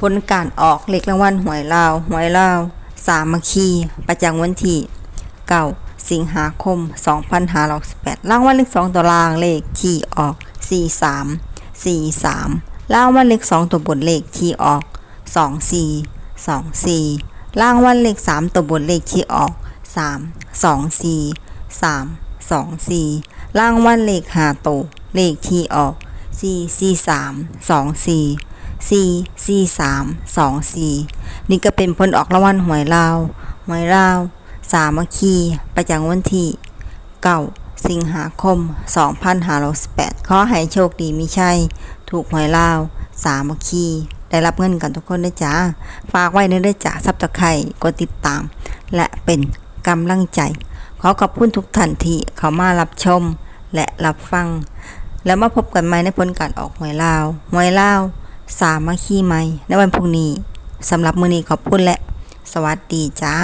ผลการออกเลขรางวัลหวยลาวหวยลาวสามัคคีประจำวันที่เก้าสิงหาคม2568รางวัลเลข2ตัวล่างเลขที่ออก 43 43รางวัลเลข2ตัวบนเลขที่ออก 24 24รางวัลเลข3ตัวบนเลขที่ออก 3 24 3 24รางวัลเลข5ตัวเลขที่ออก 4 4 3 2 4 4 4 3 2 4 นี่ก็เป็นผลออกรางวัลหวยลาวหวยลาวสามัคคี ประจำวันที่เก้าสิงหาคม 2568ขอให้โชคดีมีชัย ถูกหวยลาว สามัคคี ได้รับเงินกันทุกคนด้วยจ้า ฝากไว้ในด้วยจ้าซับตะไคร่กดติดตาม และเป็นกำลังใจ ขอขอบคุณทุกท่านที่เข้ามารับชมและรับฟัง แล้วมาพบกันใหม่ในผลการออกหวยลาวหวยลาว สามัคคีใหม่ในวันพรุ่งนี้สำหรับมื้อนี้ขอบคุณและ สวัสดีจ้า